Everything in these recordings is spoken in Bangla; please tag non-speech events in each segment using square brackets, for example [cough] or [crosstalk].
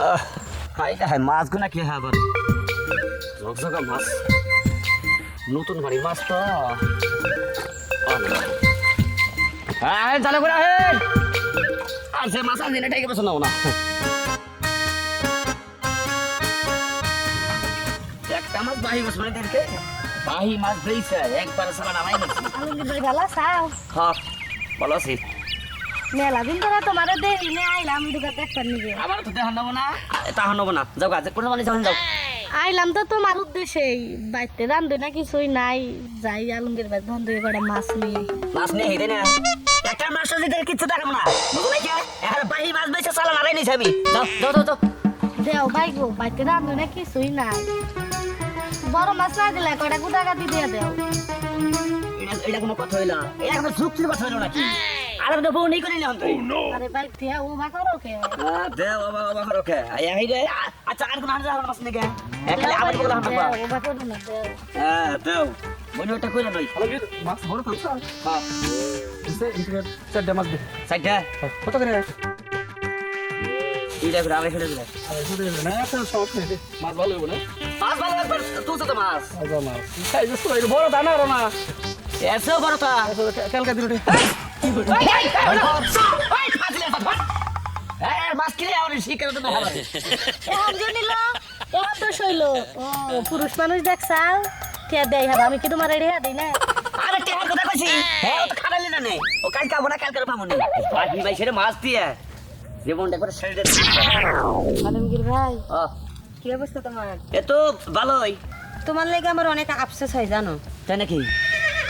হাই মাছগুলো কি হ্যাঁ আবার ঝকঝকা মাছ। নতুন বাড়ির মাছ তো। হ্যাঁ চালু করে আহেন আর সে মাছ আনছেন এটাই পছন্দ না। একটা মাছ বাহি মাছ মানে দেখে বাহি মাছ দিয়েছে একবার সালা নামাই আলমগীর ভাই ভালো আছাও হ্যাঁ ভালো আছি মেলা দিন ধরে তোমার দেরি নে দুগা দেখবার নিবে আবার তো দেখান নেব না। তাহান নেব না। যাও গাছ কোনো মানে যাও যাও। আইলাম তো তোমার উদ্দেশ্যেই বাইতে রান্ধে না কিছুই নাই। যাই আলমগীর ধন দুই মাছ নিয়ে। মাছ নিয়ে হেঁটে না একটা মাছ দিতে কিচ্ছু দেখাবো না। বুঝলে কি? এখন বাহি মাছ বেছে চালা নারাই নিছি আমি। যাও যাও যাও যাও। দেও ভাই গো বাইতে রান্ধে না কিছুই নাই। বড় মাছ না দিলে কয়টা গুদা গাদি দিয়ে দেও। এটা এটা কোনো কথা হইল এটা কোনো যুক্তির কথা হইল নাকি? আর তো বউ নেই করে তুই। আরে ভাই দিয়া ও মা করো কে দে বাবা বাবা করো কে আই আই রে আচ্ছা আর কোন হাজার মাছ নেই কে এখানে আমার বলা হাঁটা দেও, ও মা করো না হ্যাঁ দেও মনে ওটা কইরা নই মাছ বড় তো হ্যাঁ। এসে ইন্টারনেট চারটে মাছ দে সাইডটা কত করে? এই দেখো আমি ছেড়ে দিলাম আরে না একটা সমস্যা মাছ ভালো হবে না? মাছ ভালো একবার তুই তো মাছ মাছ খাই যাস তো এটা বড় দানা আর না। এসো বড় তা। কালকা দিন পুরুষ মানুষ দেখছাল টিয়া দেই হবে আমি কি তোমার রেডি দিই না ভাই দিয়ে কি অবস্থা তোমার এ তো ভালোই তোমার লেগে আমার অনেক আফসোস হয়, জানো? তাই নাকি?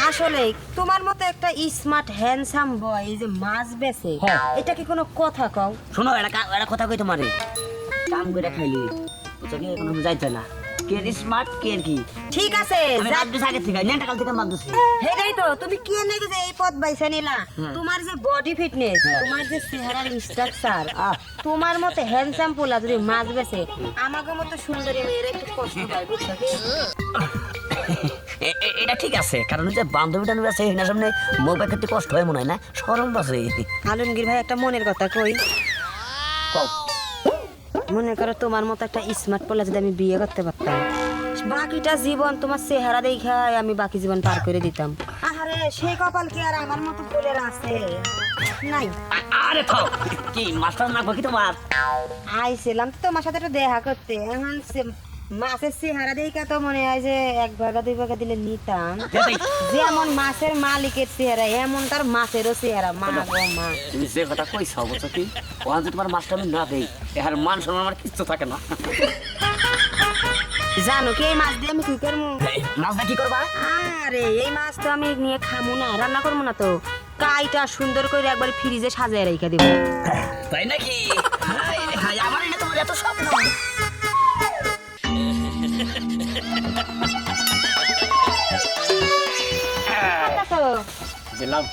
আসলে তোমার মতো একটা স্মার্ট হ্যান্ডসাম বয় এই যে মাছ বেচে হ্যাঁ। এটা কি কোনো কথা কও? শোনো এটা কা- এটা কথা কই তোমারে কাম করে খাইলি। বুঝছ কি কোনো যাইতে না। কে স্মার্ট কে কি? ঠিক আছে আমি যা- বাদ দিছি আগে থেকে। নেনটা কাল থেকে বাদ দিছি হেটাই তো তুমি কি এনে যে এই পথ বাইছে নিলা? হ্যাঁ। তোমার যে বডি ফিটনেস হ্যাঁ। তোমার যে চেহারার স্ট্রাকচার আহ। তোমার মতো হ্যান্ডসাম পোলা যদি মাছ বেচে আমাকে মতো সুন্দরী মেয়েরা একটু কষ্ট পায় বুঝছ? কি এ- এ- এটা ঠিক আছে কারণ যে বান্ধবী টান্ধবী আছে এখানে সামনে মোবাইল ক্ষেত্রে কষ্ট হয় মনে হয় না? সরম বাসে আলমগীর ভাই একটা মনের কথা কই? মনে করো তোমার মতো একটা স্মার্ট পোলা যদি আমি বিয়ে করতে পারতাম বাকিটা জীবন তোমার চেহারা দেখায় আমি বাকি জীবন পার করে দিতাম। আরে সেই কপাল কি আর আমার মতো ফুলের আছে? নাই। আরে থাও কি মাস্টার না কি তোমার? আইছিলাম তো তোমার সাথে একটু দেখা করতে এখন মাছের চেহারা দেখা তো মনে হয় যে এক ভাগা দুই ভাগা দিলে নিতাম। যেমন মাছের মালিকের চেহারা এমন তার মাছেরও চেহারা। মা গো মা। তুমি যে কথা কইছ বলছো কি? ওখান তোমার মাস্টার আমি না দেই এর মান সম্মান আমার কিচ্ছু থাকে না। জানো কি এই মাছ দিয়ে আমি কি করব? মাছটা কি করবা? আরে এই মাছ তো আমি নিয়ে খামু না রান্না করব না তো। কাইটা সুন্দর করে একবার ফ্রিজে সাজায় রেখে দেবো। তাই নাকি? দিলাম।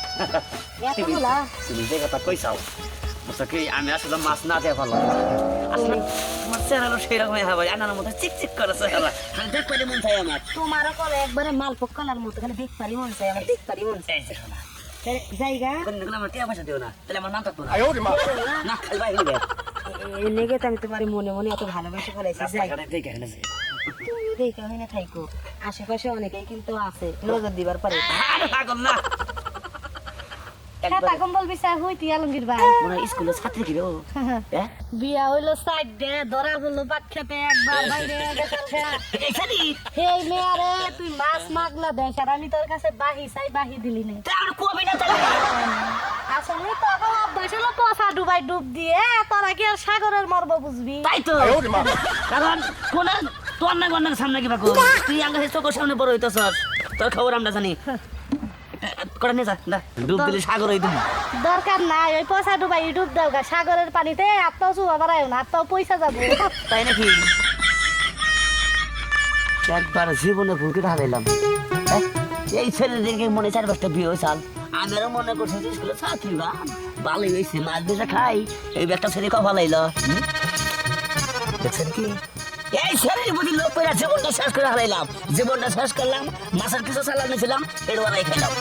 তুমি যে কথা কইছাও বুঝছ কি আমি আসলে মাছ না দিয়ে ভালো আসলে তোমার চেহারা সেরকমই হবে আনার মতো চিকচিক করে চেহারা দেখ পেলে মন চাই আমার তোমারও করে একবারে মালপক কালার মতো খালি দেখ পারি মন চাই আমার দেখ পারি মন চাই। জায়গা আমার টিয়া পয়সা দিও না। তাহলে আমার নাম থাকতো না না খালি বাইরে নিবে আমি তোমার মনে মনে এত ভালোবাসা ফেলাইছি যাই। দেখে এনেছে তুমি দেখা হয় না থাইকো। আশেপাশে অনেকেই কিন্তু আছে। নজর দিবার পারে পাগল না। হ্যাঁ তাকম বলবি হইতি আলমগীর ভাই। মনে হয় ছাত্রী কি ও। [laughs] বিয়া হইল সাইড দে ধরা হলো বাদ খেতে একবার বাইরে গেছে হেই মেয়ারে তুই মাছ মাগলা দেখ আর আমি তোর কাছে বাহি চাই বাহি দিলি নে। তা আর কবে না আসলে তো অভ্যাস হলো পচা ডুবাই ডুব দিয়ে তোরা কি আর সাগরের মর্ম বুঝবি? তাই তো। কারণ কোন তোর না সামনে কিবা কর? তুই আঙ্গা চোখের সামনে বড় হইতেছ তোর খবর আমরা জানি। করে নিয়ে যা দা, ডুব দিলে সাগর হইতে দরকার নাই ওই পচা ডুবাই ডুব দাও গা। সাগরের পানিতে আত্মাও চুবা বাড়ায় না আত্মাও পয়সা যাব। তাই নাকি? একবার জীবনে ভুলকে হারাইলাম। হ্যাঁ? এই ছেলেদেরকে মনে চার পাঁচটা বিয়ে হয়েছাল আমারও মনে করছে যে স্কুলে চাকরি বা ভালোই হয়েছে মাছ বেচা খাই। এই একটা ছেলে কফা লাইল দেখছেন কি? বুঝি লোক পেরা জীবনটা শেষ করে হারাইলাম। জীবনটা শেষ করলাম, মাছের কিছু চালান নিয়েছিলাম বানাই খাইলাম